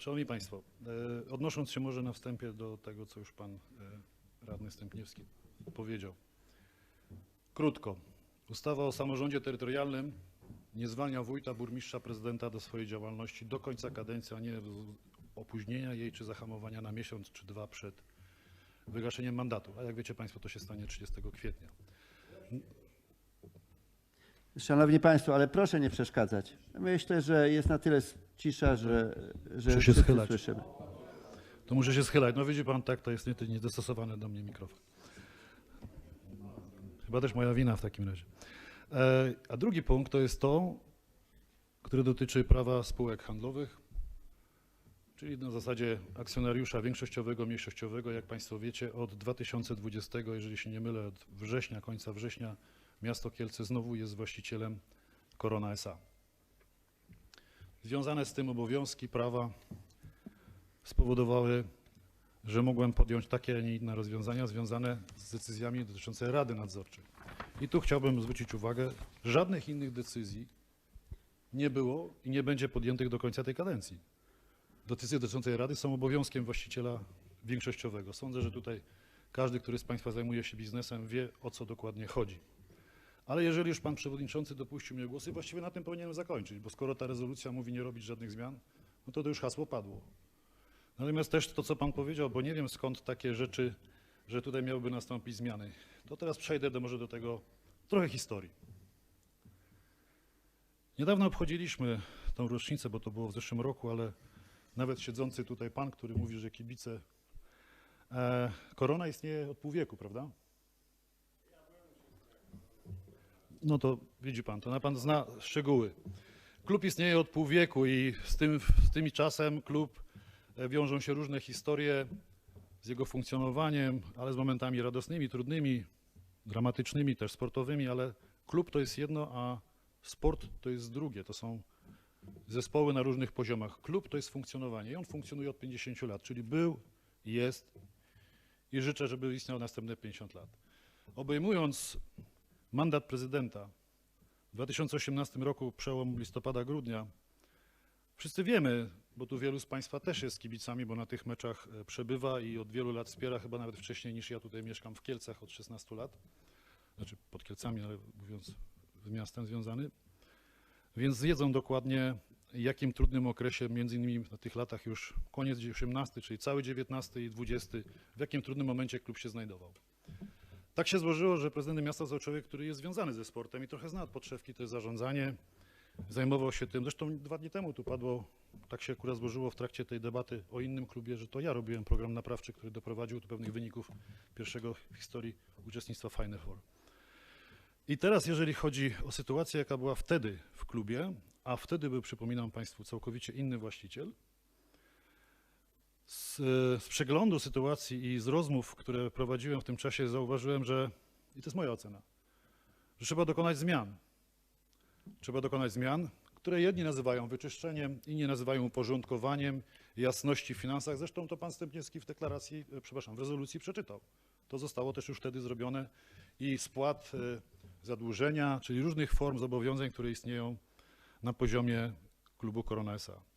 Szanowni Państwo, e, odnosząc się może na wstępie do tego, co już Pan e, Radny Stępniewski powiedział. Krótko. Ustawa o samorządzie terytorialnym nie zwalnia wójta, burmistrza, prezydenta do swojej działalności do końca kadencji, a nie opóźnienia jej czy zahamowania na miesiąc czy dwa przed wygaszeniem mandatu. A jak wiecie Państwo, to się stanie 30 kwietnia. Szanowni Państwo, ale proszę nie przeszkadzać. Myślę, że jest na tyle cisza, że, że Muszę się wszyscy schylać. słyszymy. To muszę się schylać. No widzi Pan, tak, to jest niedostosowany do mnie mikrofon. Chyba też moja wina w takim razie. E, A drugi punkt to jest to, który dotyczy prawa spółek handlowych, czyli na zasadzie akcjonariusza większościowego, mniejszościowego. Jak Państwo wiecie, od 2020, jeżeli się nie mylę, od września, końca września, miasto Kielce znowu jest właścicielem Corona SA. Związane z tym obowiązki, prawa spowodowały, że mogłem podjąć takie, a nie inne rozwiązania związane z decyzjami dotyczącymi Rady Nadzorczej. I tu chciałbym zwrócić uwagę, żadnych innych decyzji nie było i nie będzie podjętych do końca tej kadencji. Decyzje dotyczące Rady są obowiązkiem właściciela większościowego. Sądzę, że tutaj każdy, który z Państwa zajmuje się biznesem, wie, o co dokładnie chodzi. Ale jeżeli już Pan Przewodniczący dopuścił mnie do głosu, właściwie na tym powinienem zakończyć, bo skoro ta rezolucja mówi nie robić żadnych zmian, no to to już hasło padło. Natomiast też to, co Pan powiedział, bo nie wiem skąd takie rzeczy, że tutaj miałyby nastąpić zmiany, to teraz przejdę do, może do tego trochę historii. Niedawno obchodziliśmy tą rocznicę, bo to było w zeszłym roku, ale nawet siedzący tutaj pan, który mówi, że kibice. E, korona istnieje od pół wieku, prawda? No to widzi pan, to na pan zna szczegóły. Klub istnieje od pół wieku i z tym, z tym czasem klub e, wiążą się różne historie z jego funkcjonowaniem, ale z momentami radosnymi, trudnymi, dramatycznymi, też sportowymi, ale klub to jest jedno, a sport to jest drugie. To są zespoły na różnych poziomach. Klub to jest funkcjonowanie i on funkcjonuje od 50 lat, czyli był, jest i życzę, żeby istniał następne 50 lat. Obejmując mandat prezydenta. W 2018 roku, przełom listopada-grudnia, wszyscy wiemy, bo tu wielu z Państwa też jest kibicami, bo na tych meczach e, przebywa i od wielu lat wspiera, chyba nawet wcześniej niż ja tutaj mieszkam w Kielcach od 16 lat, znaczy pod Kielcami, ale mówiąc z miastem związany, więc wiedzą dokładnie, jakim trudnym okresie, między innymi na tych latach już koniec 18, czyli cały 19 i 20, w jakim trudnym momencie klub się znajdował. Tak się złożyło, że prezydentem miasta został człowiek, który jest związany ze sportem i trochę zna od podszewki to jest zarządzanie, zajmował się tym. Zresztą dwa dni temu tu padło, tak się akurat złożyło w trakcie tej debaty o innym klubie, że to ja robiłem program naprawczy, który doprowadził do pewnych wyników pierwszego w historii uczestnictwa Final Four. I teraz, jeżeli chodzi o sytuację, jaka była wtedy w klubie, a wtedy był, przypominam Państwu, całkowicie inny właściciel, z, przeglądu sytuacji i z rozmów, które prowadziłem w tym czasie, zauważyłem, że, i to jest moja ocena, że trzeba dokonać zmian. Trzeba dokonać zmian, które jedni nazywają wyczyszczeniem, inni nazywają uporządkowaniem, jasności w finansach. Zresztą to pan Stępniewski w deklaracji, e, przepraszam, w rezolucji przeczytał. To zostało też już wtedy zrobione i spłat e, zadłużenia, czyli różnych form zobowiązań, które istnieją na poziomie klubu Corona SA.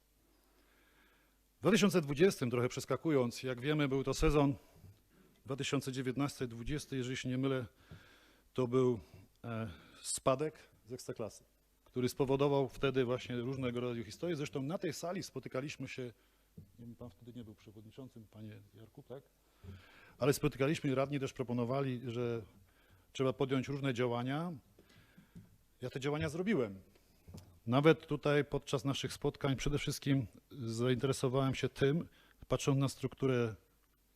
W 2020, trochę przeskakując, jak wiemy, był to sezon 2019-2020, jeżeli się nie mylę, to był e, spadek z Ekstraklasy, który spowodował wtedy właśnie różnego rodzaju historie. Zresztą na tej sali spotykaliśmy się, nie wiem, pan wtedy nie był przewodniczącym, panie Jarku, tak? Ale spotykaliśmy radni też proponowali, że trzeba podjąć różne działania. Ja te działania zrobiłem. Nawet tutaj podczas naszych spotkań przede wszystkim zainteresowałem się tym, patrząc na strukturę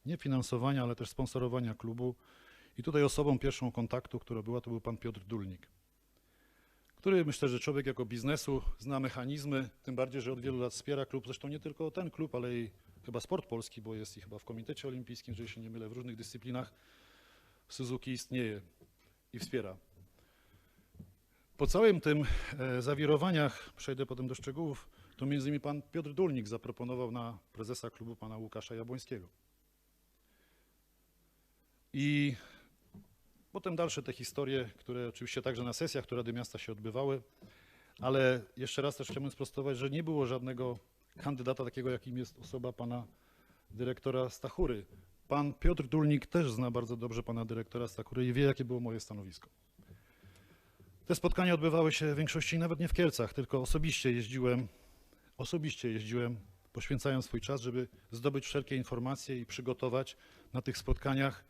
nie finansowania, ale też sponsorowania klubu. I tutaj osobą pierwszą kontaktu, która była, to był pan Piotr Dulnik, który myślę, że człowiek jako biznesu zna mechanizmy, tym bardziej, że od wielu lat wspiera klub, zresztą nie tylko ten klub, ale i chyba sport polski, bo jest i chyba w Komitecie Olimpijskim, jeżeli się nie mylę, w różnych dyscyplinach. Suzuki istnieje i wspiera. Po całym tym e, zawirowaniach, przejdę potem do szczegółów, to między innymi pan Piotr Dulnik zaproponował na prezesa klubu pana Łukasza Jabłońskiego. I potem dalsze te historie, które oczywiście także na sesjach tu Rady Miasta się odbywały, ale jeszcze raz też chciałbym sprostować, że nie było żadnego kandydata takiego, jakim jest osoba pana dyrektora Stachury. Pan Piotr Dulnik też zna bardzo dobrze pana dyrektora Stachury i wie, jakie było moje stanowisko. Te spotkania odbywały się w większości nawet nie w Kielcach, tylko osobiście jeździłem, osobiście jeździłem, poświęcając swój czas, żeby zdobyć wszelkie informacje i przygotować na tych spotkaniach.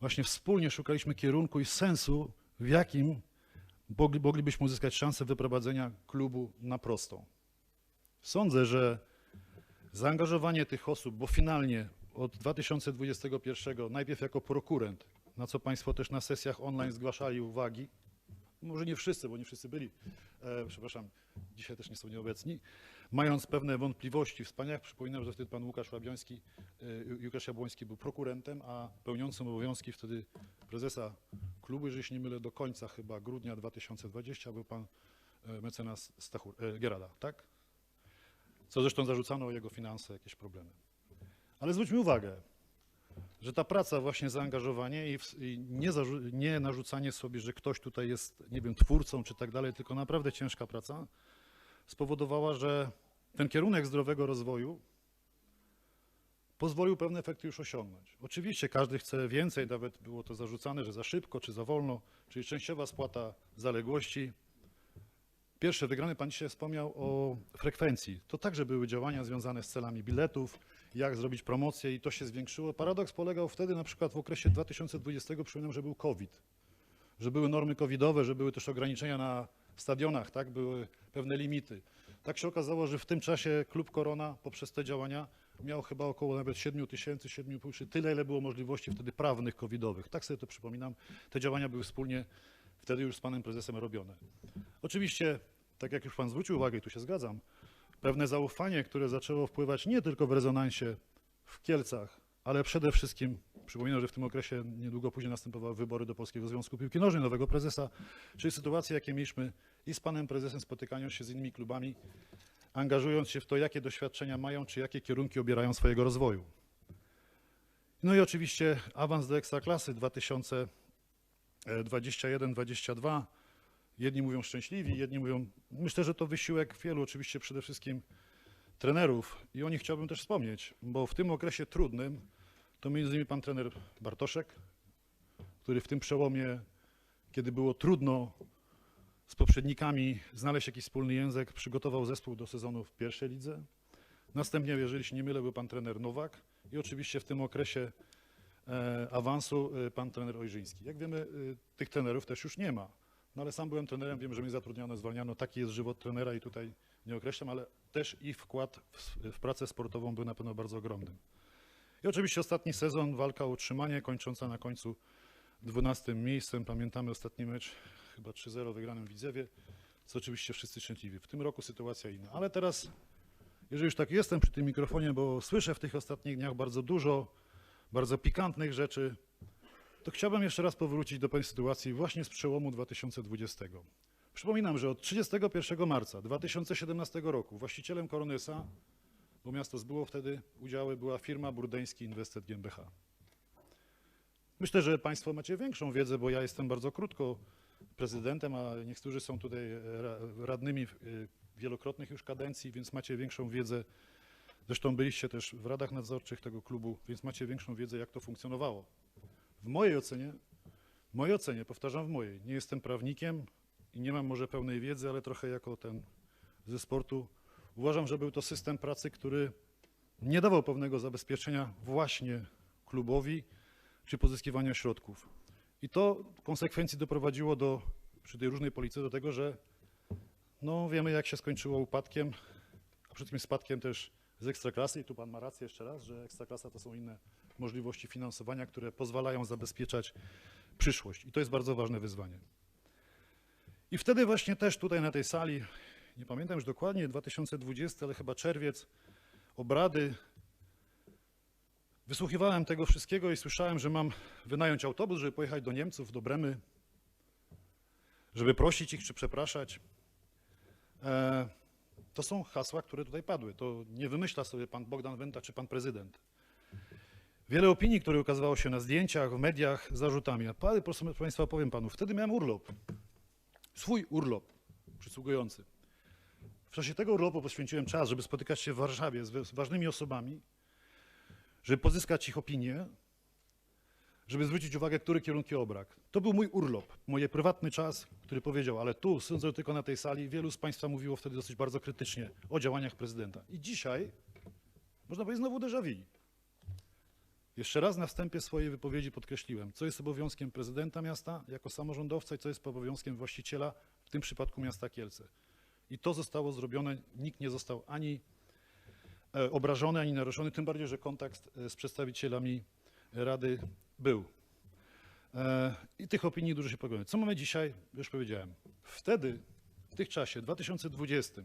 Właśnie wspólnie szukaliśmy kierunku i sensu, w jakim mogli- moglibyśmy uzyskać szansę wyprowadzenia klubu na prostą. Sądzę, że zaangażowanie tych osób, bo finalnie od 2021 najpierw jako prokurent, na co Państwo też na sesjach online zgłaszali uwagi, może nie wszyscy, bo nie wszyscy byli, e, przepraszam, dzisiaj też nie są nieobecni, mając pewne wątpliwości w spaniach, przypominam, że wtedy pan Łukasz Łabiański, e, Łukasz Jabłoński był prokurentem, a pełniącym obowiązki wtedy prezesa klubu, jeżeli się nie mylę, do końca chyba grudnia 2020 był pan e, mecenas Stachur, e, Gierada, tak? Co zresztą zarzucano o jego finanse, jakieś problemy. Ale zwróćmy uwagę, że ta praca, właśnie zaangażowanie i, w, i nie, zarzu- nie narzucanie sobie, że ktoś tutaj jest, nie wiem, twórcą czy tak dalej, tylko naprawdę ciężka praca, spowodowała, że ten kierunek zdrowego rozwoju pozwolił pewne efekty już osiągnąć. Oczywiście każdy chce więcej, nawet było to zarzucane, że za szybko czy za wolno, czyli częściowa spłata zaległości. Pierwsze wygrane, pan dzisiaj wspomniał o frekwencji. To także były działania związane z celami biletów, jak zrobić promocję i to się zwiększyło. Paradoks polegał wtedy na przykład w okresie 2020, przypominam, że był COVID, że były normy covidowe, że były też ograniczenia na stadionach, tak, były pewne limity. Tak się okazało, że w tym czasie klub Korona poprzez te działania miał chyba około nawet 7 tysięcy, 7,5 czy tyle, ile było możliwości wtedy prawnych covidowych. Tak sobie to przypominam. Te działania były wspólnie wtedy już z panem prezesem robione. Oczywiście, tak jak już pan zwrócił uwagę i tu się zgadzam, pewne zaufanie, które zaczęło wpływać nie tylko w rezonansie w Kielcach, ale przede wszystkim, przypominam, że w tym okresie niedługo później następowały wybory do Polskiego Związku Piłki Nożnej, nowego prezesa, czyli sytuacje, jakie mieliśmy i z panem prezesem, spotykając się z innymi klubami, angażując się w to, jakie doświadczenia mają, czy jakie kierunki obierają swojego rozwoju. No i oczywiście awans do Ekstraklasy 2021-2022. Jedni mówią szczęśliwi, jedni mówią, myślę, że to wysiłek wielu, oczywiście przede wszystkim trenerów i o nich chciałbym też wspomnieć, bo w tym okresie trudnym to między innymi pan trener Bartoszek, który w tym przełomie, kiedy było trudno z poprzednikami znaleźć jakiś wspólny język, przygotował zespół do sezonu w pierwszej lidze. Następnie, jeżeli się nie mylę, był pan trener Nowak i oczywiście w tym okresie e, awansu e, pan trener Ojrzyński. Jak wiemy, e, tych trenerów też już nie ma. No ale sam byłem trenerem, wiem, że mnie zatrudniano, zwalniano. Taki jest żywot trenera i tutaj nie określam, ale też ich wkład w, w pracę sportową był na pewno bardzo ogromny. I oczywiście ostatni sezon, walka o utrzymanie, kończąca na końcu 12 miejscem. Pamiętamy ostatni mecz, chyba 3-0 wygranym w Widzewie, co oczywiście wszyscy szczęśliwi. W tym roku sytuacja inna. Ale teraz, jeżeli już tak jestem przy tym mikrofonie, bo słyszę w tych ostatnich dniach bardzo dużo, bardzo pikantnych rzeczy, to chciałbym jeszcze raz powrócić do pewnej sytuacji właśnie z przełomu 2020. Przypominam, że od 31 marca 2017 roku właścicielem Koronesa, bo miasto zbyło wtedy udziały, była firma Burdeński Inwestet GmbH. Myślę, że Państwo macie większą wiedzę, bo ja jestem bardzo krótko prezydentem, a niektórzy są tutaj ra- radnymi y, wielokrotnych już kadencji, więc macie większą wiedzę. Zresztą byliście też w radach nadzorczych tego klubu, więc macie większą wiedzę, jak to funkcjonowało. W mojej ocenie, w mojej ocenie, powtarzam w mojej, nie jestem prawnikiem i nie mam może pełnej wiedzy, ale trochę jako ten ze sportu, uważam, że był to system pracy, który nie dawał pewnego zabezpieczenia właśnie klubowi czy pozyskiwania środków. I to w konsekwencji doprowadziło do, przy tej różnej polityce do tego, że no wiemy jak się skończyło upadkiem, a przede wszystkim spadkiem też z ekstraklasy i tu pan ma rację jeszcze raz, że ekstraklasa to są inne możliwości finansowania, które pozwalają zabezpieczać przyszłość i to jest bardzo ważne wyzwanie. I wtedy właśnie też tutaj na tej sali, nie pamiętam już dokładnie, 2020, ale chyba czerwiec, obrady, wysłuchiwałem tego wszystkiego i słyszałem, że mam wynająć autobus, żeby pojechać do Niemców, do Bremy, żeby prosić ich czy przepraszać. E, to są hasła, które tutaj padły. To nie wymyśla sobie pan Bogdan Wenta czy pan prezydent. Wiele opinii, które ukazywało się na zdjęciach, w mediach z zarzutami. A pa- proszę Państwa, powiem Panu, wtedy miałem urlop. Swój urlop przysługujący. W czasie tego urlopu poświęciłem czas, żeby spotykać się w Warszawie z, z ważnymi osobami, żeby pozyskać ich opinię, żeby zwrócić uwagę, które kierunki obrak. To był mój urlop, mój prywatny czas, który powiedział, ale tu, sądzę tylko na tej sali, wielu z Państwa mówiło wtedy dosyć bardzo krytycznie o działaniach prezydenta. I dzisiaj, można powiedzieć, znowu déjà vu. Jeszcze raz na wstępie swojej wypowiedzi podkreśliłem, co jest obowiązkiem prezydenta miasta jako samorządowca i co jest obowiązkiem właściciela, w tym przypadku miasta Kielce. I to zostało zrobione, nikt nie został ani e, obrażony, ani naruszony, tym bardziej, że kontakt e, z przedstawicielami Rady był. E, I tych opinii dużo się pogłębia. Co mamy dzisiaj? Już powiedziałem. Wtedy, w tych czasie, 2020,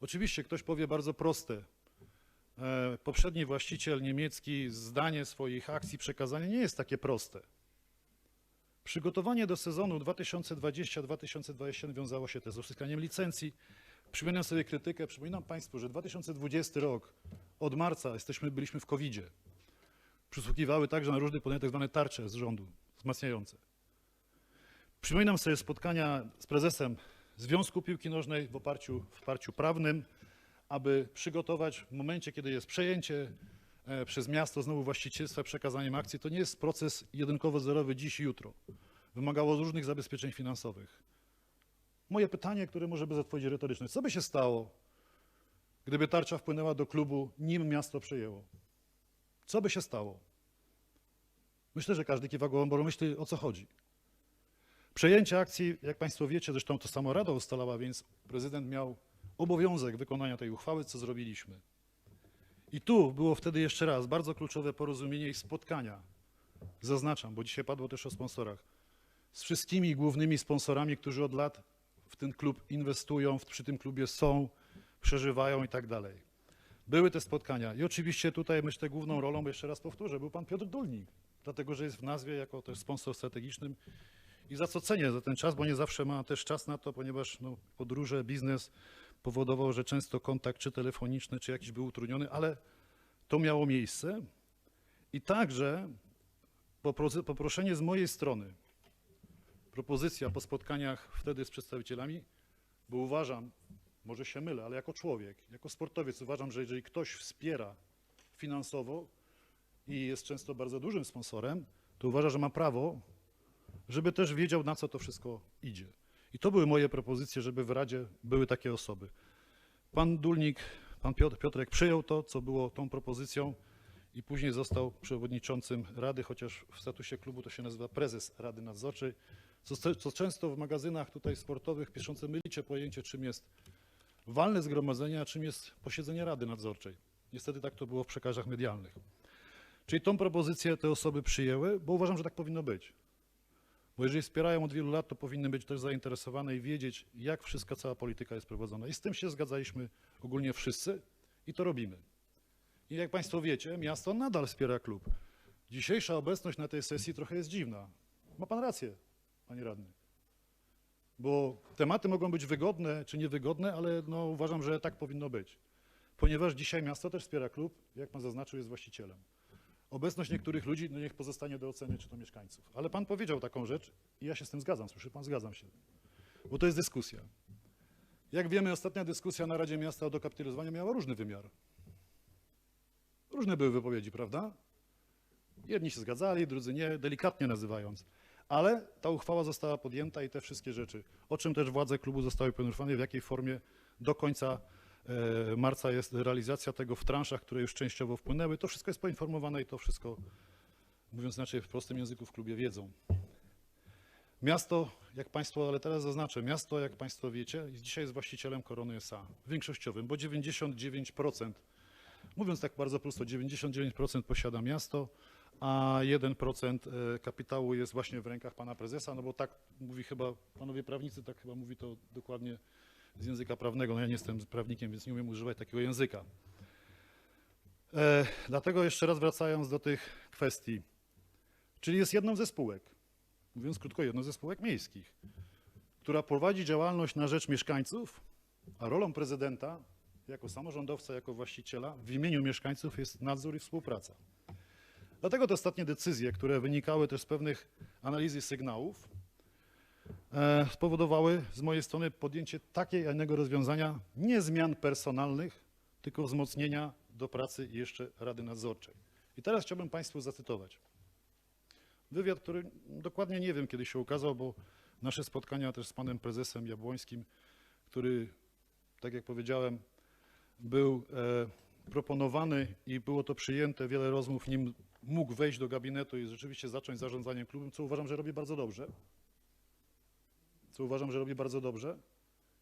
oczywiście ktoś powie bardzo proste, poprzedni właściciel niemiecki zdanie swoich akcji, przekazanie nie jest takie proste. Przygotowanie do sezonu 2020-2021 wiązało się też z uzyskaniem licencji. Przypominam sobie krytykę, przypominam Państwu, że 2020 rok, od marca jesteśmy, byliśmy w COVID-zie. Przysługiwały także na różnych podmiotach tak zwane tarcze z rządu, wzmacniające. Przypominam sobie spotkania z prezesem Związku Piłki Nożnej w oparciu, w oparciu prawnym, aby przygotować w momencie, kiedy jest przejęcie e, przez miasto znowu właścicielstwa przekazaniem akcji, to nie jest proces jedynkowo-zerowy dziś i jutro. Wymagało różnych zabezpieczeń finansowych. Moje pytanie, które może bez odpowiedzi retorycznej. Co by się stało, gdyby tarcza wpłynęła do klubu, nim miasto przejęło? Co by się stało? Myślę, że każdy kiwa głową, bo myśli o co chodzi. Przejęcie akcji, jak Państwo wiecie, zresztą to samo Rada ustalała, więc prezydent miał obowiązek wykonania tej uchwały, co zrobiliśmy. I tu było wtedy jeszcze raz bardzo kluczowe porozumienie i spotkania. Zaznaczam, bo dzisiaj padło też o sponsorach. Z wszystkimi głównymi sponsorami, którzy od lat w ten klub inwestują, przy tym klubie są, przeżywają i tak dalej. Były te spotkania i oczywiście tutaj myślę główną rolą, bo jeszcze raz powtórzę, był pan Piotr Dulnik, dlatego że jest w nazwie jako też sponsor strategicznym i za co cenię za ten czas, bo nie zawsze ma też czas na to, ponieważ no, podróże, biznes powodował, że często kontakt czy telefoniczny, czy jakiś był utrudniony, ale to miało miejsce i także popro- poproszenie z mojej strony, propozycja po spotkaniach wtedy z przedstawicielami, bo uważam, może się mylę, ale jako człowiek, jako sportowiec uważam, że jeżeli ktoś wspiera finansowo i jest często bardzo dużym sponsorem, to uważa, że ma prawo, żeby też wiedział, na co to wszystko idzie. I to były moje propozycje, żeby w Radzie były takie osoby. Pan Dulnik, pan Piotr, Piotrek przyjął to, co było tą propozycją i później został przewodniczącym Rady, chociaż w statusie klubu to się nazywa prezes Rady Nadzorczej, co, co często w magazynach tutaj sportowych piszące mylicie pojęcie, czym jest walne zgromadzenie, a czym jest posiedzenie Rady Nadzorczej. Niestety tak to było w przekazach medialnych. Czyli tą propozycję te osoby przyjęły, bo uważam, że tak powinno być. Bo jeżeli wspierają od wielu lat, to powinny być też zainteresowane i wiedzieć, jak wszystko, cała polityka jest prowadzona. I z tym się zgadzaliśmy ogólnie wszyscy i to robimy. I jak Państwo wiecie, miasto nadal wspiera klub. Dzisiejsza obecność na tej sesji trochę jest dziwna. Ma Pan rację, Panie Radny. Bo tematy mogą być wygodne czy niewygodne, ale no, uważam, że tak powinno być. Ponieważ dzisiaj miasto też wspiera klub, jak Pan zaznaczył, jest właścicielem. Obecność niektórych ludzi, no niech pozostanie do oceny, czy to mieszkańców. Ale Pan powiedział taką rzecz i ja się z tym zgadzam, słyszy Pan, zgadzam się. Bo to jest dyskusja. Jak wiemy, ostatnia dyskusja na Radzie Miasta o dokapitalizowaniu miała różny wymiar. Różne były wypowiedzi, prawda? Jedni się zgadzali, drudzy nie, delikatnie nazywając. Ale ta uchwała została podjęta i te wszystkie rzeczy, o czym też władze klubu zostały poinformowane, w jakiej formie do końca marca jest realizacja tego w transzach, które już częściowo wpłynęły. To wszystko jest poinformowane i to wszystko, mówiąc inaczej, w prostym języku w klubie wiedzą. Miasto, jak Państwo, ale teraz zaznaczę, miasto, jak Państwo wiecie, dzisiaj jest właścicielem Korony SA, większościowym, bo 99%, mówiąc tak bardzo prosto, 99% posiada miasto, a 1% e, kapitału jest właśnie w rękach pana prezesa, no bo tak mówi chyba, panowie prawnicy, tak chyba mówi to dokładnie z języka prawnego. No ja nie jestem prawnikiem, więc nie umiem używać takiego języka. E, dlatego jeszcze raz wracając do tych kwestii, czyli jest jedną ze spółek, mówiąc krótko, jedną ze spółek miejskich, która prowadzi działalność na rzecz mieszkańców, a rolą prezydenta jako samorządowca, jako właściciela w imieniu mieszkańców jest nadzór i współpraca. Dlatego te ostatnie decyzje, które wynikały też z pewnych analizy sygnałów, spowodowały z mojej strony podjęcie takiej, a innego rozwiązania, nie zmian personalnych, tylko wzmocnienia do pracy jeszcze Rady Nadzorczej. I teraz chciałbym Państwu zacytować. Wywiad, który dokładnie nie wiem, kiedy się ukazał, bo nasze spotkania też z panem prezesem Jabłońskim, który, tak jak powiedziałem, był e, proponowany i było to przyjęte, wiele rozmów, nim mógł wejść do gabinetu i rzeczywiście zacząć zarządzanie klubem, co uważam, że robi bardzo dobrze. Co uważam, że robi bardzo dobrze.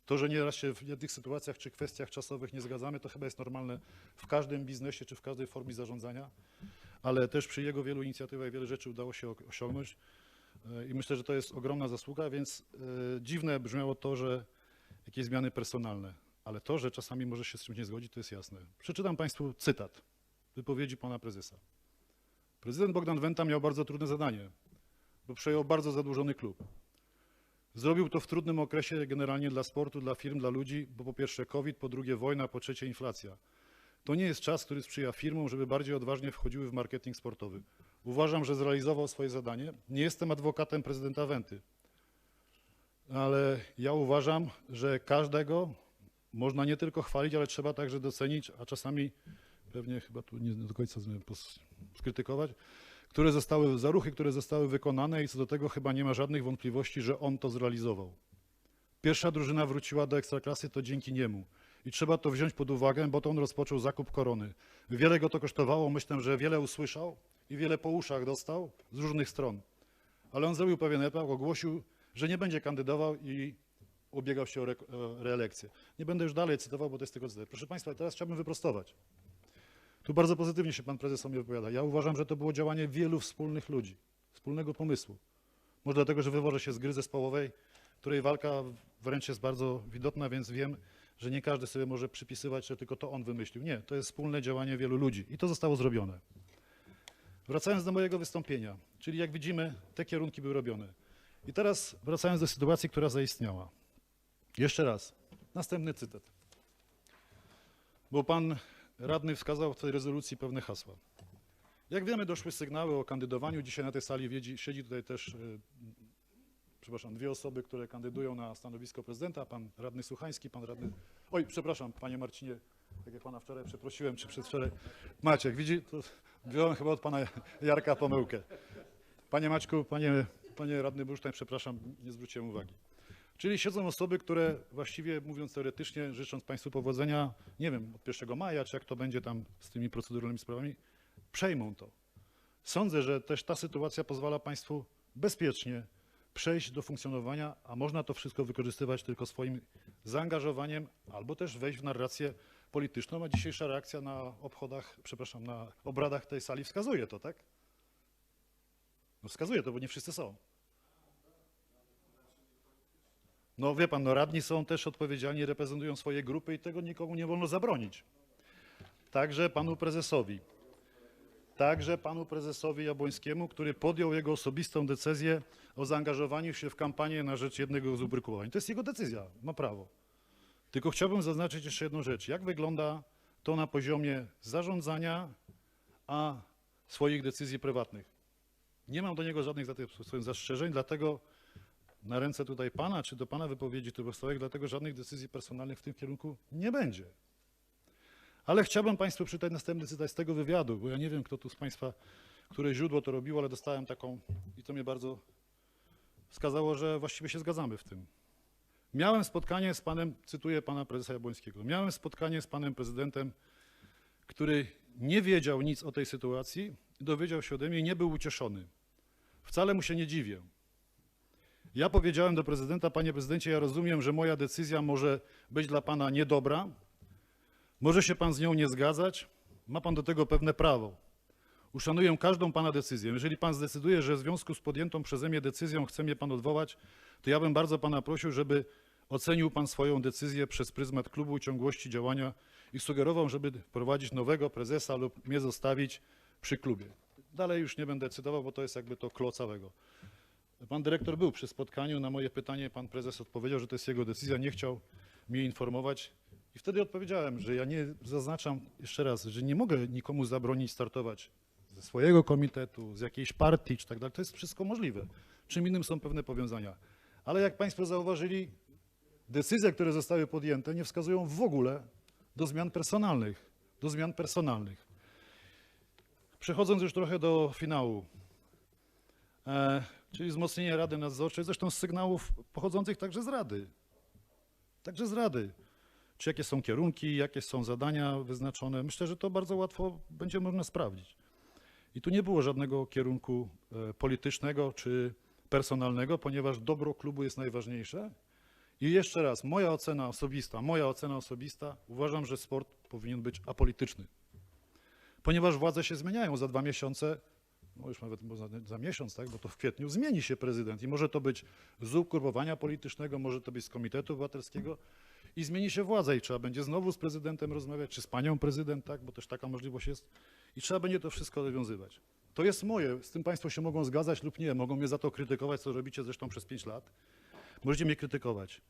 To, że nieraz się w jednych sytuacjach czy kwestiach czasowych nie zgadzamy, to chyba jest normalne w każdym biznesie czy w każdej formie zarządzania, ale też przy jego wielu inicjatywach wiele rzeczy udało się osiągnąć E, i myślę, że to jest ogromna zasługa, więc e, dziwne brzmiało to, że jakieś zmiany personalne, ale to, że czasami może się z czymś nie zgodzić, to jest jasne. Przeczytam Państwu cytat wypowiedzi pana prezesa. Prezydent Bogdan Wenta miał bardzo trudne zadanie, bo przejął bardzo zadłużony klub. Zrobił to w trudnym okresie generalnie dla sportu, dla firm, dla ludzi, bo po pierwsze COVID, po drugie wojna, po trzecie inflacja. To nie jest czas, który sprzyja firmom, żeby bardziej odważnie wchodziły w marketing sportowy. Uważam, że zrealizował swoje zadanie. Nie jestem adwokatem prezydenta Wenty, ale ja uważam, że każdego można nie tylko chwalić, ale trzeba także docenić, a czasami pewnie chyba tu nie do końca skrytykować, które zostały, zaruchy, które zostały wykonane i co do tego chyba nie ma żadnych wątpliwości, że on to zrealizował. Pierwsza drużyna wróciła do Ekstraklasy, to dzięki niemu. I trzeba to wziąć pod uwagę, bo to on rozpoczął zakup korony. Wiele go to kosztowało, myślę, że wiele usłyszał i wiele po uszach dostał z różnych stron. Ale on zrobił pewien etap, ogłosił, że nie będzie kandydował i ubiegał się o, re reelekcję. Nie będę już dalej cytował, bo to jest tylko cytat. Proszę Państwa, teraz chciałbym wyprostować. Tu bardzo pozytywnie się Pan Prezes o mnie wypowiada. Ja uważam, że to było działanie wielu wspólnych ludzi, wspólnego pomysłu. Może dlatego, że wywożę się z gry zespołowej, której walka wręcz jest bardzo widoczna, więc wiem, że nie każdy sobie może przypisywać, że tylko to on wymyślił. Nie, to jest wspólne działanie wielu ludzi i to zostało zrobione. Wracając do mojego wystąpienia, czyli jak widzimy, te kierunki były robione. I teraz wracając do sytuacji, która zaistniała. Jeszcze raz, następny cytat. Bo pan radny wskazał w tej rezolucji pewne hasła. Jak wiemy, doszły sygnały o kandydowaniu. Dzisiaj na tej sali wiedzi, siedzi tutaj też, e, przepraszam, dwie osoby, które kandydują na stanowisko prezydenta. Pan radny Słuchański, pan radny... Oj, przepraszam, panie Marcinie, tak jak pana wczoraj przeprosiłem, czy przedwczoraj. Maciek, widzi, to wziąłem chyba od pana Jarka pomyłkę. Panie Maćku, panie, panie radny Bursztyn, przepraszam, nie zwróciłem uwagi. Czyli siedzą osoby, które właściwie mówiąc teoretycznie, życząc Państwu powodzenia, nie wiem, od 1 maja, czy jak to będzie tam z tymi proceduralnymi sprawami, przejmą to. Sądzę, że też ta sytuacja pozwala Państwu bezpiecznie przejść do funkcjonowania, a można to wszystko wykorzystywać tylko swoim zaangażowaniem albo też wejść w narrację polityczną, a dzisiejsza reakcja na obchodach, przepraszam, na obradach tej sali wskazuje to, tak? No wskazuje to, bo nie wszyscy są. No wie pan, no radni są też odpowiedzialni, reprezentują swoje grupy i tego nikomu nie wolno zabronić. Także panu prezesowi. Także panu prezesowi Jabłońskiemu, który podjął jego osobistą decyzję o zaangażowaniu się w kampanię na rzecz jednego z ugrupowań. To jest jego decyzja, ma prawo. Tylko chciałbym zaznaczyć jeszcze jedną rzecz. Jak wygląda to na poziomie zarządzania, a swoich decyzji prywatnych? Nie mam do niego żadnych zastrzeżeń, dlatego na ręce tutaj pana, czy do pana wypowiedzi tu powstałych, dlatego żadnych decyzji personalnych w tym kierunku nie będzie. Ale chciałbym Państwu przeczytać następny cytat z tego wywiadu, bo ja nie wiem, kto tu z Państwa, które źródło to robiło, ale dostałem taką i to mnie bardzo wskazało, że właściwie się zgadzamy w tym. Miałem spotkanie z panem, cytuję pana prezesa Jabłońskiego, miałem spotkanie z panem prezydentem, który nie wiedział nic o tej sytuacji, dowiedział się ode mnie i nie był ucieszony. Wcale mu się nie dziwię. Ja powiedziałem do prezydenta, panie prezydencie, ja rozumiem, że moja decyzja może być dla pana niedobra, może się pan z nią nie zgadzać, ma pan do tego pewne prawo. Uszanuję każdą pana decyzję. Jeżeli pan zdecyduje, że w związku z podjętą przeze mnie decyzją chce mnie pan odwołać, to ja bym bardzo pana prosił, żeby ocenił pan swoją decyzję przez pryzmat klubu ciągłości działania i sugerował, żeby prowadzić nowego prezesa lub mnie zostawić przy klubie. Dalej już nie będę cytował, bo to jest jakby to klo całego. Pan dyrektor był przy spotkaniu, na moje pytanie pan prezes odpowiedział, że to jest jego decyzja, nie chciał mnie informować. I wtedy odpowiedziałem, że ja nie zaznaczam jeszcze raz, że nie mogę nikomu zabronić startować ze swojego komitetu, z jakiejś partii czy tak dalej. To jest wszystko możliwe. Czym innym są pewne powiązania. Ale jak Państwo zauważyli, decyzje, które zostały podjęte, nie wskazują w ogóle do zmian personalnych. Do zmian personalnych. Przechodząc już trochę do finału, e, czyli wzmocnienie Rady Nadzorczej, zresztą z sygnałów pochodzących także z Rady. Także z Rady. Czy jakie są kierunki, jakie są zadania wyznaczone. Myślę, że to bardzo łatwo będzie można sprawdzić. I tu nie było żadnego kierunku e, politycznego czy personalnego, ponieważ dobro klubu jest najważniejsze. I jeszcze raz, moja ocena osobista, moja ocena osobista, uważam, że sport powinien być apolityczny. Ponieważ władze się zmieniają za dwa miesiące, no już nawet za, za miesiąc, tak, bo to w kwietniu zmieni się prezydent i może to być z ugrupowania politycznego, może to być z Komitetu Obywatelskiego i zmieni się władza i trzeba będzie znowu z prezydentem rozmawiać, czy z panią prezydent, tak, bo też taka możliwość jest i trzeba będzie to wszystko rozwiązywać. To jest moje, z tym państwo się mogą zgadzać lub nie, mogą mnie za to krytykować, co robicie zresztą przez pięć lat. Możecie mnie krytykować,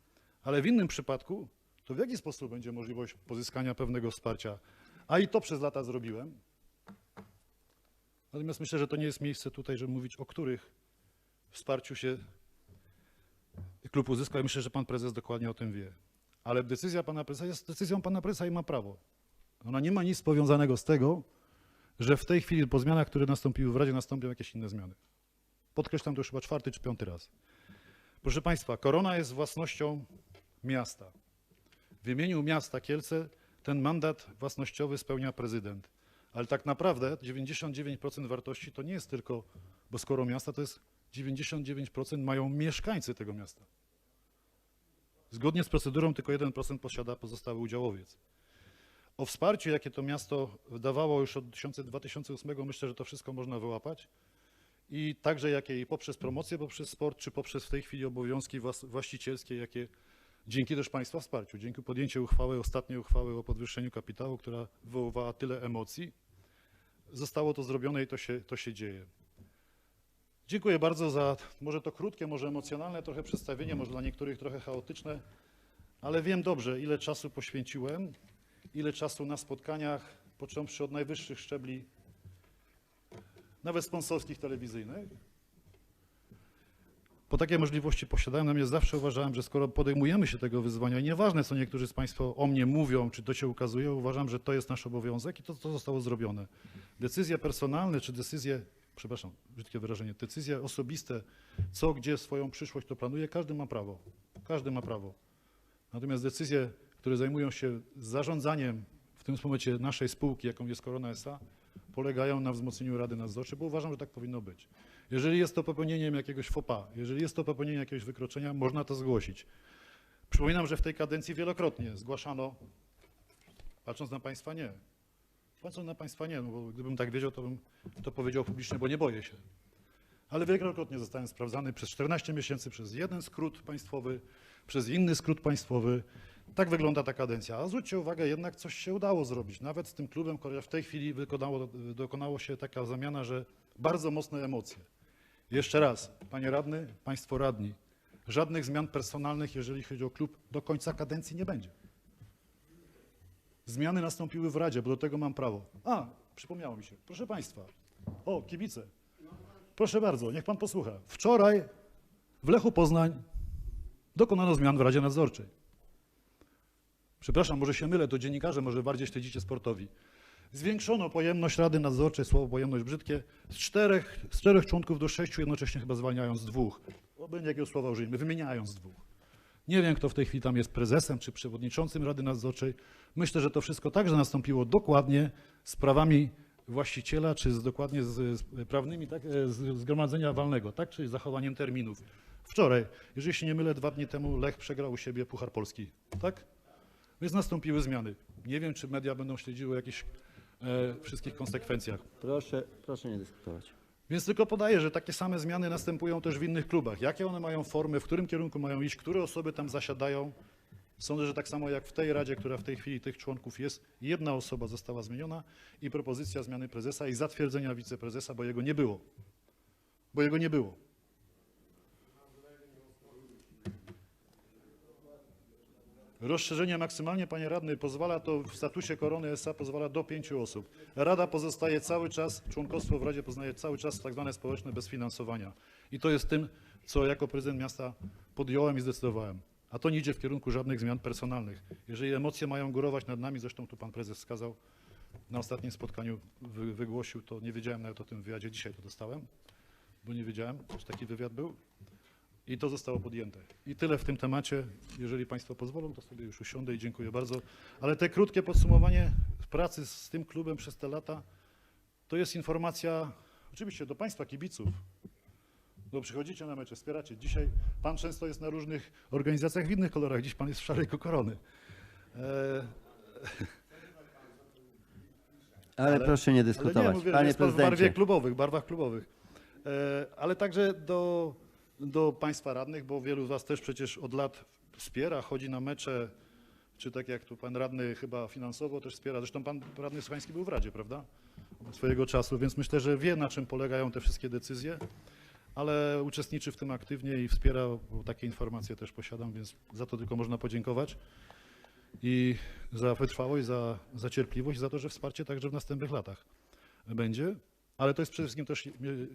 ale w innym przypadku to w jaki sposób będzie możliwość pozyskania pewnego wsparcia? A i to przez lata zrobiłem. Natomiast myślę, że to nie jest miejsce tutaj, żeby mówić o których wsparciu się klub uzyskał. Myślę, że pan prezes dokładnie o tym wie. Ale decyzja pana prezesa jest decyzją pana prezesa i ma prawo. Ona nie ma nic powiązanego z tego, że w tej chwili po zmianach, które nastąpiły w Radzie, nastąpią jakieś inne zmiany. Podkreślam to już chyba czwarty czy piąty raz. Proszę Państwa, korona jest własnością miasta. W imieniu miasta Kielce ten mandat własnościowy spełnia prezydent. Ale tak naprawdę 99% wartości to nie jest tylko, bo skoro miasta to jest 99% mają mieszkańcy tego miasta. Zgodnie z procedurą tylko 1% posiada pozostały udziałowiec. O wsparciu, jakie to miasto dawało już od 2008, myślę, że to wszystko można wyłapać. I także jakie poprzez promocję, poprzez sport, czy poprzez w tej chwili obowiązki właścicielskie, jakie dzięki też Państwa wsparciu, dzięki podjęciu uchwały, ostatniej uchwały o podwyższeniu kapitału, która wywoływała tyle emocji, zostało to zrobione i to się, to się dzieje. Dziękuję bardzo za może to krótkie, może emocjonalne trochę przedstawienie, może dla niektórych trochę chaotyczne, ale wiem dobrze, ile czasu poświęciłem, ile czasu na spotkaniach, począwszy od najwyższych szczebli, nawet sponsorskich, telewizyjnych. Po takie możliwości posiadałem, natomiast zawsze uważałem, że skoro podejmujemy się tego wyzwania, nieważne co niektórzy z Państwa o mnie mówią, czy to się ukazuje, uważam, że to jest nasz obowiązek i to, to zostało zrobione. Decyzje personalne, czy decyzje, przepraszam, brzydkie wyrażenie, decyzje osobiste, co, gdzie swoją przyszłość to planuje, każdy ma prawo. Każdy ma prawo. Natomiast decyzje, które zajmują się zarządzaniem w tym momencie naszej spółki, jaką jest Korona S.A., polegają na wzmocnieniu Rady Nadzorczej, bo uważam, że tak powinno być. Jeżeli jest to popełnieniem jakiegoś pas, jeżeli jest to popełnienie jakiegoś wykroczenia, można to zgłosić. Przypominam, że w tej kadencji wielokrotnie zgłaszano, patrząc na Państwa nie, patrząc na Państwa nie, no bo gdybym tak wiedział, to bym to powiedział publicznie, bo nie boję się. Ale wielokrotnie zostałem sprawdzany przez 14 miesięcy przez jeden skrót państwowy, przez inny skrót państwowy. Tak wygląda ta kadencja. A zwróćcie uwagę, jednak coś się udało zrobić. Nawet z tym klubem, w tej chwili wykonało, dokonało się taka zamiana, że bardzo mocne emocje. Jeszcze raz, panie radny, państwo radni, żadnych zmian personalnych, jeżeli chodzi o klub, do końca kadencji nie będzie. Zmiany nastąpiły w Radzie, bo do tego mam prawo. A, przypomniało mi się. Proszę państwa, o, kibice. Proszę bardzo, niech pan posłucha. Wczoraj w Lechu Poznań dokonano zmian w Radzie Nadzorczej. Przepraszam, może się mylę, to dziennikarze może bardziej śledzicie sportowi. Zwiększono pojemność Rady Nadzorczej, słowo pojemność brzydkie, z czterech, z czterech członków do sześciu, jednocześnie chyba zwalniając dwóch. Obojętnie jakiego słowa użyjmy, wymieniając dwóch. Nie wiem, kto w tej chwili tam jest prezesem czy przewodniczącym Rady Nadzorczej. Myślę, że to wszystko także nastąpiło dokładnie z prawami właściciela, czy z, dokładnie z, z prawnymi tak, e, z zgromadzenia walnego, tak, czyli zachowaniem terminów. Wczoraj, jeżeli się nie mylę, dwa dni temu Lech przegrał u siebie Puchar Polski, tak? Więc nastąpiły zmiany. Nie wiem, czy media będą śledziły jakichś e, wszystkich konsekwencjach. Proszę, proszę nie dyskutować. Więc tylko podaję, że takie same zmiany następują też w innych klubach. Jakie one mają formy, w którym kierunku mają iść, które osoby tam zasiadają. Sądzę, że tak samo jak w tej Radzie, która w tej chwili tych członków jest, jedna osoba została zmieniona i propozycja zmiany prezesa i zatwierdzenia wiceprezesa, bo jego nie było. Bo jego nie było. Rozszerzenie maksymalnie, panie radny, pozwala to w statusie Korony SA pozwala do pięciu osób. Rada pozostaje cały czas, członkostwo w Radzie poznaje cały czas tak zwane społeczne bez finansowania. I to jest tym, co jako prezydent miasta podjąłem i zdecydowałem. A to nie idzie w kierunku żadnych zmian personalnych. Jeżeli emocje mają górować nad nami, zresztą tu pan prezes wskazał, na ostatnim spotkaniu wy, wygłosił, to nie wiedziałem nawet o tym wywiadzie, dzisiaj to dostałem, bo nie wiedziałem, że taki wywiad był. I to zostało podjęte. I tyle w tym temacie. Jeżeli Państwo pozwolą, to sobie już usiądę i dziękuję bardzo. Ale te krótkie podsumowanie pracy z tym klubem przez te lata, to jest informacja oczywiście do Państwa kibiców, bo przychodzicie na mecze, wspieracie. Dzisiaj Pan często jest na różnych organizacjach w innych kolorach, dziś Pan jest w szarej korony. E, Ale, Ale- proszę nie Ale dyskutować. nie, mówię, Panie jest pan w barwie klubowych, barwach klubowych. E, ale także do, do państwa radnych, bo wielu z was też przecież od lat wspiera, chodzi na mecze, czy tak jak tu pan radny chyba finansowo też wspiera. Zresztą pan radny Słuchański był w Radzie, prawda? Swojego czasu, więc myślę, że wie na czym polegają te wszystkie decyzje, ale uczestniczy w tym aktywnie i wspiera, bo takie informacje też posiadam, więc za to tylko można podziękować. I za wytrwałość, za, za cierpliwość, za to, że wsparcie także w następnych latach będzie. Ale to jest przede wszystkim też e,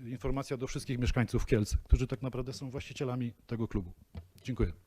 informacja do wszystkich mieszkańców Kielc, którzy tak naprawdę są właścicielami tego klubu. Dziękuję.